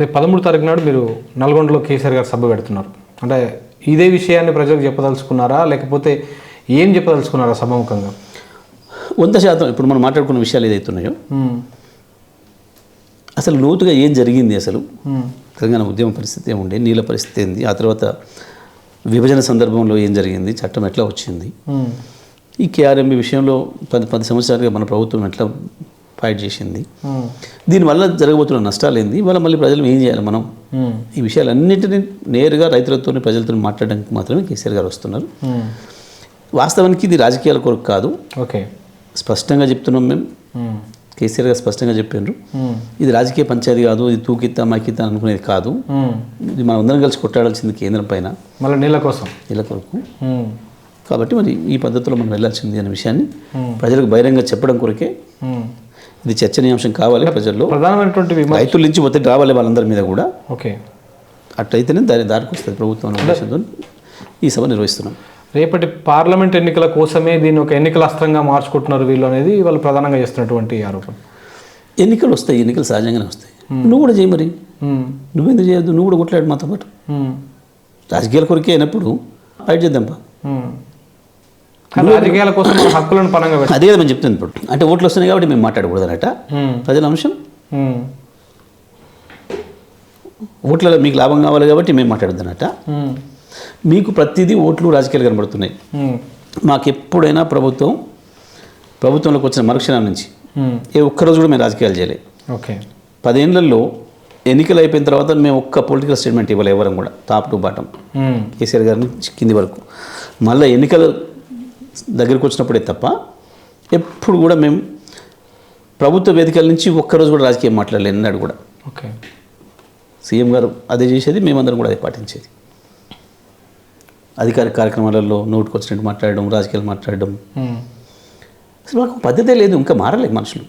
రేపు పదమూడు తారీఖు నాడు మీరు నల్గొండలో కేసీఆర్ గారు సభ పెడుతున్నారు. అంటే ఇదే విషయాన్ని ప్రజలకు చెప్పదలుచుకున్నారా? లేకపోతే ఏం చెప్పదలుచుకున్నారా సభముఖంగా? వంద శాతం ఇప్పుడు మనం మాట్లాడుకున్న విషయాలు ఏదైతే ఉన్నాయో. అసలు లోతుగా ఏం జరిగింది అసలు. తెలంగాణ ఉద్యమ పరిస్థితి ఏముండే? నీళ్ళ పరిస్థితి ఏంది? ఆ తర్వాత విభజన సందర్భంలో ఏం జరిగింది? చట్టం ఎట్లా వచ్చింది. ఈ కేఆర్ఎంబి విషయంలో పది పది సంవత్సరాలుగా మన ప్రభుత్వం ఎట్లా ఫైట్ చేసింది. దీనివల్ల జరగబోతున్న నష్టాలు ఏంది ఇవాళ మళ్ళీ ప్రజలు ఏం చేయాలి మనం. ఈ విషయాలన్నింటినీ నేరుగా రైతులతో ప్రజలతో మాట్లాడడానికి మాత్రమే కేసీఆర్ గారు వస్తున్నారు. వాస్తవానికి ఇది రాజకీయాల కొరకు కాదు ఓకే స్పష్టంగా చెప్తున్నాం మేము. కేసీఆర్ గారు స్పష్టంగా చెప్పారు. ఇది రాజకీయ పంచాయతీ కాదు ఇది తూకిత్తా మాకిత్తా అనుకునేది కాదు. ఇది మనం అందరం కలిసి కొట్టాడాల్సింది కేంద్రం పైన మళ్ళీ నీళ్ళ కోసం ఇలా కొరకు. కాబట్టి మరి ఈ పద్ధతిలో మనం వెళ్ళాల్సింది అనే విషయాన్ని. ప్రజలకు బహిరంగ చెప్పడం కొరకే. ఇది చర్చనీయాంశం కావాలి ప్రజల్లో. ప్రధానమైనటువంటి రైతుల నుంచి ఒత్తిడి రావాలి వాళ్ళందరి మీద కూడా. ఓకే. అట్లయితేనే దాని దారికి వస్తుంది ప్రభుత్వం ఉద్దేశంతో ఈ సభ నిర్వహిస్తున్నాం. రేపటి పార్లమెంట్ ఎన్నికల కోసమే దీన్ని ఒక ఎన్నికల అస్త్రంగా మార్చుకుంటున్నారు వీళ్ళు అనేది వాళ్ళు ప్రధానంగా చేస్తున్నటువంటి ఆరోపణ. ఎన్నికలు వస్తాయి ఎన్నికలు సహజంగానే వస్తాయి. నువ్వు కూడా చేయి మరి. నువ్వెందుకు చేయొద్దు? నువ్వు కూడా కొట్లాడు మాతో పాటు. రాజకీయాల కొరకే అయినప్పుడు ఫైట్ చేద్దాంపా. రాజకీయాల కోసం హక్కులను పరంగా అదే కదా మేము చెప్తుంది ఇప్పుడు అంటే ఓట్లు వస్తున్నాయి కాబట్టి మేము మాట్లాడకూడదనట మ్మ్. ప్రజల అంశం. ఓట్లలో మీకు లాభం కావాలి కాబట్టి మేము మాట్లాడద్దనట. మీకు ప్రతిదీ ఓట్లు రాజకీయాలు కనబడుతున్నాయి. మాకు ఎప్పుడైనా ప్రభుత్వం ప్రభుత్వంలోకి వచ్చిన మరుక్షణం నుంచి. ఏ ఒక్కరోజు కూడా మేము రాజకీయాలు చేయలేదు ఓకే పదేళ్ళలో ఎన్నికలు అయిపోయిన తర్వాత మేము ఒక్క పొలిటికల్ స్టేట్మెంట్ ఇవ్వాలి ఎవరం కూడా టాప్ టు బాటం. కేసీఆర్ గారి నుంచి కింది వరకు మళ్ళీ ఎన్నికల దగ్గరికి వచ్చినప్పుడే తప్ప ఎప్పుడు కూడా మేము ప్రభుత్వ వేదికల నుంచి ఒక్కరోజు కూడా రాజకీయం మాట్లాడలేదు ఎన్నాడు కూడా. ఓకే. సీఎం గారు అదే చేసేది మేమందరం కూడా అదే పాటించేది. అధికారిక కార్యక్రమాలలో నోటుకు వచ్చినట్టు మాట్లాడడం రాజకీయాలు మాట్లాడడం. అసలు మాకు పద్ధతే లేదు ఇంకా మారలేదు మనుషులు.